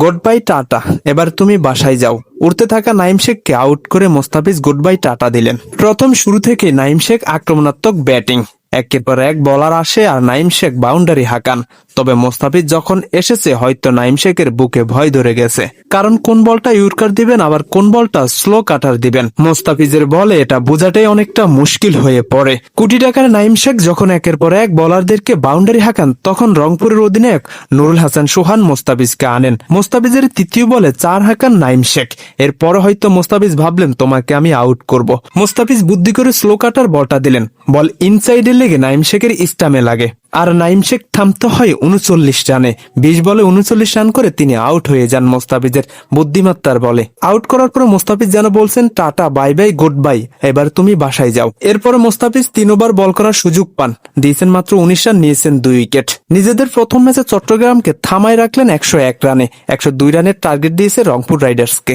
Good bye tata, এবার তুমি বাসায় যাও। উড়তে থাকা নাইম শেখকে আউট করে মোস্তাফিজ গুড বাই টাটা দিলেন। প্রথম শুরু থেকে নাইম শেখ আক্রমণাত্মক ব্যাটিং। একের পর এক বলার আসে আর নাইম শেখ বাউন্ডারি হাঁকান। তবে মোস্তাফিজ যখন এসেছে, হয়তো নাইম শেখের বুকে ভয় ধরে গেছে। কারণ কোন বলটা ইউরকার দিবেন, আবার কোন বলটা স্লো কাটার দিবেন? মোস্তাফিজের বলে এটা বোঝাটাই অনেকটা মুশকিল হয়ে পড়ে। কোটি টাকার নাইম শেখ যখন একের পর এক বলারদেরকে বাউন্ডারি হাঁকান, তখন রংপুরের অধিনায়ক নুরুল হাসান সোহান মোস্তাফিজকে আনেন। মোস্তাফিজের তৃতীয় বলে চার হাঁকান নাইম শেখ। এরপর হয়তো মোস্তাফিজ ভাবলেন, তোমাকে আমি আউট করব। মোস্তাফিজ বুদ্ধি করে স্লো কাটার বলটা দিলেন। বল ইনসাইডে লেগে নাইম শেখের ইস্টামে লাগে। আর নাইম শেখ থামতে হয় উনচল্লিশ রানে। বিশ বলে উনচল্লিশ রান করে তিনি আউট হয়ে যান মোস্তাফিজের বুদ্ধিমত্তার বলে। আউট করার পর মোস্তাফিজ যেন বলছেন, tata, bye bye, goodbye, এবার তুমি বাসায় যাও। এরপরে মোস্তাফিজ তিন ওভার বল করার সুযোগ পান। দিয়েছেন মাত্র উনিশ রান, নিয়েছেন দুই উইকেট। নিজেদের প্রথম ম্যাচে চট্টগ্রামকে থামায় রাখলেন একশো এক রানে। একশো দুই রানের টার্গেট দিয়েছে রংপুর রাইডার্সকে।